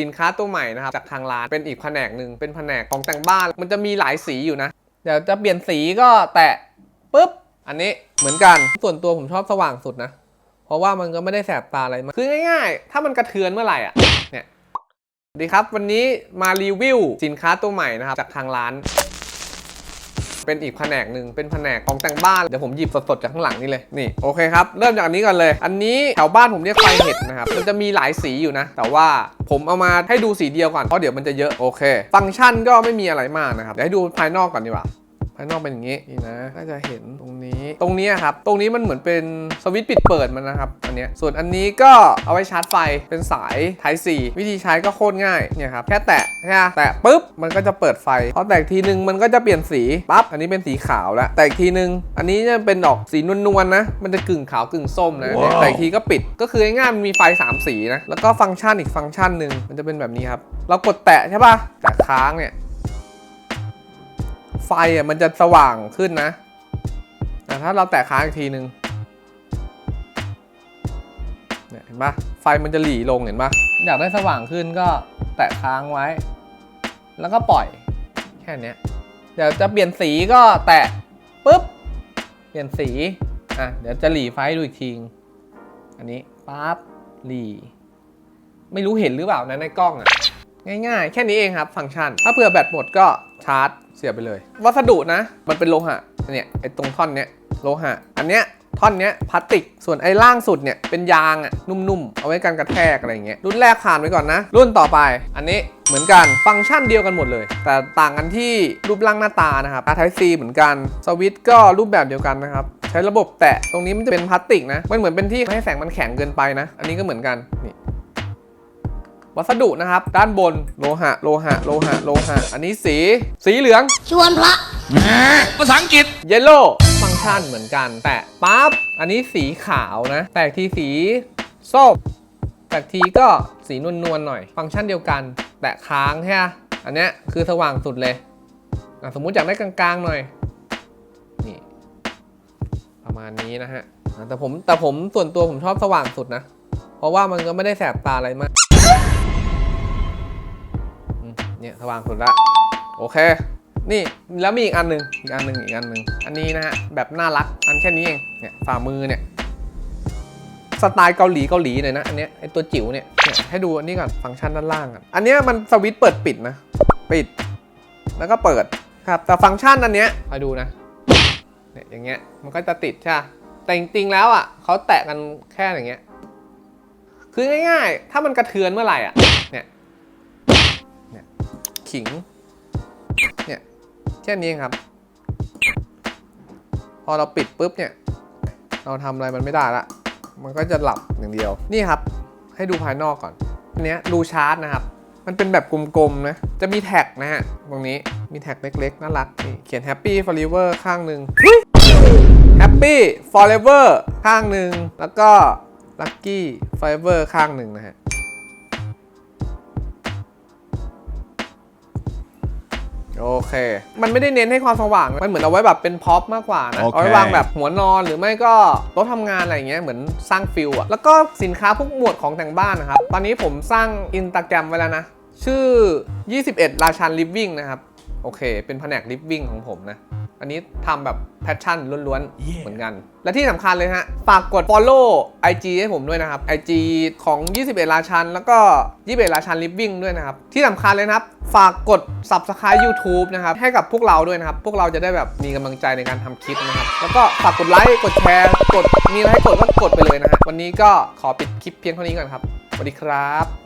สินค้าตัวใหม่นะครับจากทางร้านเป็นอีกแผนกหนึ่งเป็นแผนกของแต่งบ้าน มันจะมีหลายสีอยู่นะ เดี๋ยวจะเปลี่ยนสีก็แตะปุ๊บ อันนี้เหมือนกันส่วนตัวผมชอบสว่างสุดนะ เพราะว่ามันก็ไม่ได้แสบตาอะไรมากคือง่ายๆ ถ้ามันกระเทือนเมื่อไหร่อะเนี่ยสวัสดีครับวันนี้มารีวิวสินค้าตัวใหม่นะครับจากทางร้าน เป็นอีกแผนกหนึ่งเป็นแผนกของแต่งบ้าน เดี๋ยวผมหยิบสดๆจากข้างหลังนี่เลย นี่ โอเคครับ เริ่มจากอันนี้ก่อนเลย อันนี้แถวบ้านผมเรียกไฟเห็ดนะครับ มันจะมีหลายสีอยู่นะ แต่ว่าผมเอามาให้ดูสีเดียวก่อน เพราะเดี๋ยวมันจะเยอะ โอเค ฟังก์ชันก็ไม่มีอะไรมากนะครับ เดี๋ยวให้ดูภายนอกก่อนดีกว่า ภายนอกเป็นอย่างนี้นี่นะก็จะเห็นตรงนี้ ตรงนี้ครับ ตรงนี้มันเหมือนเป็นสวิตช์ปิดเปิดมันนะครับอันเนี้ยส่วนอันนี้ก็เอาไว้ชาร์จไฟเป็นสาย Type C วิธีใช้ก็โคตรง่ายเนี่ยครับแค่แตะแค่แตะปุ๊บมันก็จะเปิดไฟพอแตะอีกทีนึงมันก็จะเปลี่ยนสีปั๊บอันนี้เป็นสีขาวแล้วแต่อีกทีนึง อันนี้จะเป็นดอกสีนวลๆนะ มันจะกึ่งขาวกึ่งส้มนะเนี่ยแต่อีกทีก็ปิดก็คือง่ายๆมันมีไฟสามสีนะแล้วก็ฟังก์ชันอีกฟังก์ชันหนึ่งมันจะเป็นแบบนี้ครับเรากดแตะใช่ป่ะแตะค้างเนี่ย ไฟอะมันจะสว่างขึ้นนะแต่ถ้าเราแตะค้างอีกทีนึงเนี่ยเห็นปะไฟมันจะหลีลงเห็นปะอยากได้สว่างขึ้นก็แตะค้างไว้ แล้วก็ปล่อยแค่นี้เดี๋ยวจะเปลี่ยนสีก็แตะปุ๊บ เปลี่ยนสีอะเดี๋ยวจะหลีไฟดูอีกทีอันนี้ปั๊บหลีไม่รู้เห็นหรือเปล่านะในกล้องอะ ง่ายๆ แค่นี้เองครับ ฟังก์ชัน ถ้าเผื่อแบตหมดก็ชาร์จ เสียบไปเลย วัสดุนะ มันเป็นโลหะเนี่ยไอ้ตรงท่อนเนี้ยโลหะ อันเนี้ยท่อนเนี้ยพลาสติก ส่วนไอ้ล่างสุดเนี่ยเป็นยางอะนุ่มๆ เอาไว้กันกระแทกอะไรเงี้ย รุ่นแรกผ่านไปก่อนนะ รุ่นต่อไป อันนี้เหมือนกัน ฟังก์ชันเดียวกันหมดเลย แต่ต่างกันที่รูปร่างหน้าตานะครับ R Type C เหมือนกัน สวิตช์ก็รูปแบบเดียวกันนะครับ ใช้ระบบแตะ ตรงนี้มันจะเป็นพลาสติกนะ มันเหมือนเป็นที่ไม่ให้แสงมันแข็งเกินไปนะ อันนี้ก็เหมือนกัน นี่ วัสดุนะครับ ด้านบนโลหะโลหะโลหะโลหะ อันนี้สี สีเหลือง ชวนพระภาษาอังกฤษเยลโล่ฟังก์ชันเหมือนกัน แต่ปั๊บอันนี้สีขาวนะ แต่อีกทีสีส้มแต่อีกทีก็สีนวลๆหน่อย ฟังก์ชันเดียวกัน แต่ค้างใช่ไหมอันเนี้ยคือสว่างสุดเลยอะสมมุติอยากได้กลางๆหน่อยนี่ประมาณนี้นะฮะอะแต่ผมแต่ผมส่วนตัวผมชอบสว่างสุดนะ เพราะว่ามันก็ไม่ได้แสบตาอะไรมาก เนี่ยสว่างสุดละโอเค นี่แล้วมีอีกอันหนึ่งอีกอันหนึ่งอีกอันหนึ่งอันนี้นะฮะแบบน่ารักอันแค่นี้เองเนี่ยฝ่ามือเนี่ยสไตล์เกาหลีเกาหลีหน่อยนะอันเนี้ยไอตัวจิ๋วเนี่ยเนี่ยให้ดูอันนี้ก่อนฟังก์ชันด้านล่างก่อนอันเนี้ยมันสวิตช์เปิดปิดนะปิด แล้วก็เปิดครับแต่ฟังก์ชันอันเนี้ยคอยดูนะเนี่ยอย่างเงี้ยมันก็จะติดใช่แต่จริงๆแล้วอะเขาแตะกันแค่อย่างเงี้ยคือง่ายๆ ถ้ามันกระเทือนเมื่อไหร่อะ ขิง เนี่ยแค่นี้เองครับ พอเราปิดปุ๊บเนี่ย เราทำอะไรมันไม่ได้ละ มันก็จะหลับอย่างเดียว นี่ครับ ให้ดูภายนอกก่อนอันเนี้ยดูชาร์จนะครับ มันเป็นแบบกลมๆนะ จะมีแท็กนะฮะ ตรงนี้ มีแท็กเล็กๆ น่ารัก นี่เขียน Happy Forever ข้างหนึ่ง Happy Forever ข้างหนึ่ง แล้วก็ Lucky Forever ข้างหนึ่งนะฮะ โอเค มันไม่ได้เน้นให้ความสว่าง มันเหมือนเอาไว้แบบเป็นพ็อปมากกว่านะโอเคเอาไว้วางแบบหัวนอนหรือไม่ก็โต๊ะทำงานอะไรอย่างเงี้ย เหมือนสร้างฟิลอะแล้วก็สินค้าพวกหมวดของแต่งบ้านนะครับ ตอนนี้ผมสร้างอินตาแกรมไว้แล้วนะ ชื่อ 21 ราชันลิฟวิ่งนะครับ โอเค เป็นแผนกลิฟวิ่งของผมนะ อันนี้ทำแบบแพชชั่นล้วนๆเหมือนกัน และที่สำคัญเลยฮะ ฝากกด follow IG ให้ผมด้วยนะครับ IG ของ 21 ราชัน แล้วก็ 21 ราชันลิฟวิ่งด้วยนะครับ ที่สำคัญเลยนะครับ ฝากกด subscribe YouTube นะครับ ให้กับพวกเราด้วยนะครับ พวกเราจะได้แบบมีกำลังใจในการทำคลิปนะครับ แล้วก็ฝากกดไลค์กดแชร์กดมีอะไรให้กดก็กดไปเลยนะฮะวันนี้ก็ขอปิดคลิปเพียงเท่านี้ก่อนครับสวัสดีครับ